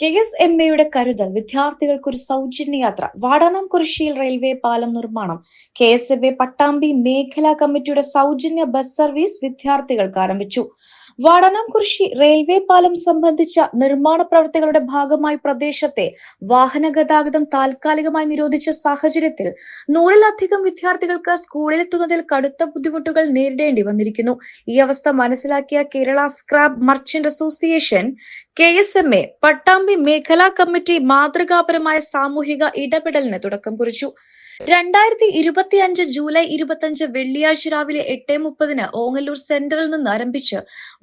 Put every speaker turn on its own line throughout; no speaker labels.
K S M എയുടെ കരുതൽ വിദ്യാർത്ഥികൾക്ക് ഒരു സൗജന്യ യാത്ര വാടാനം കുറിശ്ശിയിൽ റെയിൽവേ പാലം നിർമ്മാണം K S M A Pattambi മേഖലാ കമ്മിറ്റിയുടെ സൗജന്യ ബസ് സർവീസ് വിദ്യാർത്ഥികൾക്ക് ആരംഭിച്ചു. വാടാനാംകുറിശി റെയിൽവേ പാലം സംബന്ധിച്ച നിർമ്മാണ പ്രവർത്തികളുടെ ഭാഗമായി പ്രദേശത്തെ വാഹന ഗതാഗതം താൽക്കാലികമായി നിരോധിച്ച സാഹചര്യത്തിൽ നൂറിലധികം വിദ്യാർത്ഥികൾക്ക് സ്കൂളിലെത്തുന്നതിൽ കടുത്ത ബുദ്ധിമുട്ടുകൾ നേരിടേണ്ടി വന്നിരിക്കുന്നു. ഈ അവസ്ഥ മനസ്സിലാക്കിയ Kerala scrap merchant association K S M A Pattambi മേഖലാ കമ്മിറ്റി മാതൃകാപരമായ സാമൂഹിക ഇടപെടലിന് തുടക്കം കുറിച്ചു. രണ്ടായിരത്തി ഇരുപത്തി അഞ്ച് ജൂലൈ ഇരുപത്തിയഞ്ച് വെള്ളിയാഴ്ച രാവിലെ എട്ട് മുപ്പതിന് ഓങ്ങല്ലൂർ സെന്ററിൽ നിന്ന് ആരംഭിച്ച്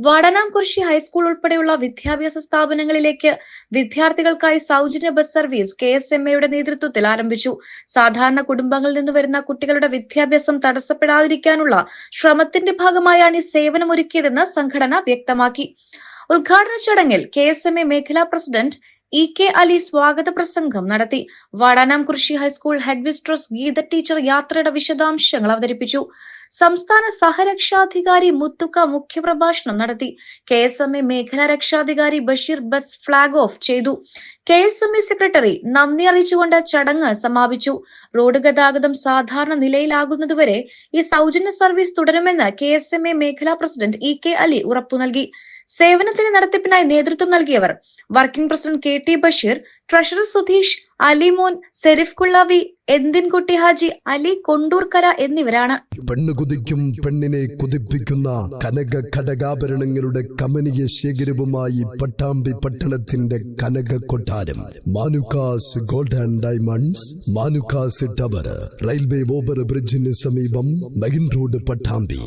വടനാംകുർശി ഹൈസ്കൂൾ ഉൾപ്പെടെയുള്ള വിദ്യാഭ്യാസ സ്ഥാപനങ്ങളിലേക്ക് വിദ്യാർത്ഥികൾക്കായി സൗജന്യ bus service K S M എയുടെ നേതൃത്വത്തിൽ ആരംഭിച്ചു. സാധാരണ കുടുംബങ്ങളിൽ നിന്ന് വരുന്ന കുട്ടികളുടെ വിദ്യാഭ്യാസം തടസ്സപ്പെടാതിരിക്കാനുള്ള ശ്രമത്തിന്റെ ഭാഗമായാണ് ഈ സേവനമൊരുക്കിയതെന്ന് സംഘടന വ്യക്തമാക്കി. ഉദ്ഘാടന ചടങ്ങിൽ കെ എസ് എം എ മേഖലാ പ്രസിഡന്റ് ഇ കെ അലി സ്വാഗത പ്രസംഗം നടത്തി. വാടാനാം കൃഷി high school headmistress Geetha teacher യാത്രയുടെ വിശദാംശങ്ങൾ അവതരിപ്പിച്ചു. സംസ്ഥാന സഹരക്ഷാധികാരി മുത്തുക്ക മുഖ്യപ്രഭാഷണം നടത്തി. കെ എസ് എം എ മേഖലാ രക്ഷാധികാരി ബഷീർ ബസ് ഫ്ളാഗ് ഓഫ് ചെയ്തു. K S M A secretary നന്ദി അറിയിച്ചുകൊണ്ട് ചടങ്ങ് സമാപിച്ചു. റോഡ് ഗതാഗതം സാധാരണ നിലയിലാകുന്നതുവരെ ഈ സൗജന്യ സർവീസ് തുടരുമെന്ന് കെ എസ് എം എ മേഖലാ പ്രസിഡന്റ് ഇ കെ അലി ഉറപ്പു നൽകി. സേവനത്തിന് നടത്തിപ്പിനായി നേതൃത്വം നൽകിയവർ working president K T Basheer treasurer Sudheesh Alimon Sherif Kullavi Enthinkutty Haji Ali Kondurkara എന്നിവരാണ്.
പെണ്ണ് കുതിക്കും പെണ്ണിനെ കുതിപ്പിക്കുന്ന കനക ഘടകാഭരണങ്ങളുടെ കമനീയ ശേഖരവുമായി പട്ടാമ്പി പട്ടണത്തിന്റെ കനക കൊട്ടാരം. Manukkas gold and diamonds Manukkas tower railway over ബ്രിഡ്ജിന് സമീപം മെയിൻ റോഡ് പട്ടാമ്പി.